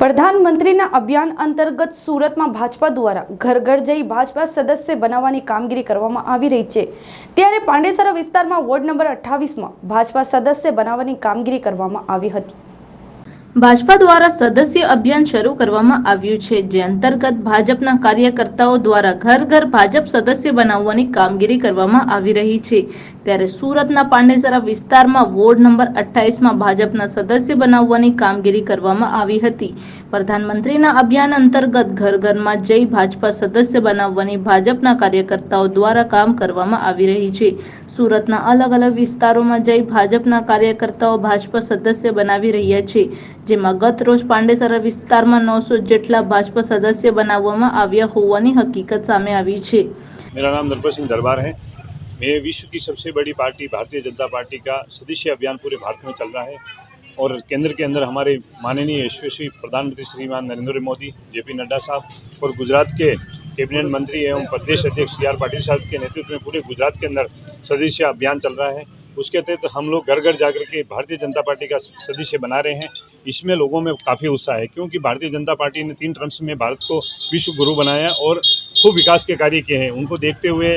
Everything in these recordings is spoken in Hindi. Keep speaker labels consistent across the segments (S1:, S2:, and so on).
S1: પ્રધાનમંત્રીના અભિયાન અંતર્ગત સુરતમાં ભાજપા દ્વારા ઘર ઘર જઈ ભાજપા સદસ્ય બનાવવાની કામગીરી કરવામાં આવી રહી છે. ત્યારે પાંડેસરા વિસ્તારમાં વોર્ડ નંબર અઠ્ઠાવીસમાં ભાજપા સદસ્ય બનાવવાની કામગીરી કરવામાં આવી હતી.
S2: ભાજપા દ્વારા સદસ્ય અભિયાન શરૂ કરવામાં આવ્યું છે, જે અંતર્ગત ભાજપના કાર્યકર્તાઓ દ્વારા ઘર ઘર ભાજપ સદસ્ય બનાવવાની કામગીરી કરવામાં આવી રહી છે. ત્યારે સુરતના પાંડેસરા વિસ્તારમાં વોર્ડ નંબર અઠ્ઠાવીસમાં ભાજપના સદસ્ય બનાવવાની કામગીરી કરવામાં આવી હતી. પ્રધાનમંત્રીના અભિયાન અંતર્ગત ઘર ઘરમાં જઈ ભાજપા સદસ્ય બનાવવાની ભાજપના કાર્યકર્તાઓ દ્વારા કામ કરવામાં આવી રહી છે. સુરતના અલગ અલગ વિસ્તારોમાં જઈ ભાજપના કાર્યકર્તાઓ ભાજપા સદસ્ય બનાવી રહ્યા છે જેમાં ગત રોજ પાંડેસરા વિસ્તારમાં નવસો જેટલા ભાજપા સદસ્ય બનાવવામાં આવ્યા હોવાની હકીકત સામે આવી છે
S3: मेरा नाम नरपत सिंह दरबार है मैं विश्व की सबसे बड़ी पार्टी भारतीय जनता पार्टी का सदस्य अभियान पूरे भारत में चल रहा है और केंद्र के अंदर हमारे माननीय यशस्वी प्रधानमंत्री श्रीमान नरेंद्र मोदी जेपी नड्डा साहब और गुजरात के कैबिनेट मंत्री एवं प्रदेश अध्यक्ष सी आर पाटिल साहब के नेतृत्व में पूरे गुजरात के अंदर सदस्य अभियान चल रहा है। उसके तहत तो हम लोग घर घर जाकर के भारतीय जनता पार्टी का सदस्य बना रहे हैं। इसमें लोगों में काफ़ी उत्साह है, क्योंकि भारतीय जनता पार्टी ने तीन टर्म्स में भारत को विश्व गुरु बनाया और खूब विकास के कार्य किए हैं। उनको देखते हुए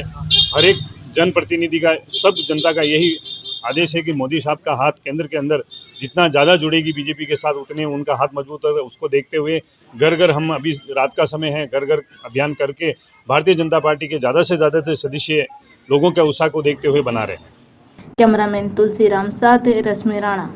S3: हर एक जनप्रतिनिधि का, सब जनता का यही आदेश है कि मोदी साहब का हाथ केंद्र के अंदर जितना ज़्यादा जुड़ेगी बीजेपी के साथ, उतने उनका हाथ मज़बूत होगा। उसको देखते हुए घर घर हम अभी रात का समय है घर घर अभियान करके भारतीय जनता पार्टी के ज़्यादा से ज़्यादा सदस्य लोगों के उत्साह को देखते हुए बना रहे हैं।
S2: कैमरामैन तुलसी राम साथ, रश्मि राणा।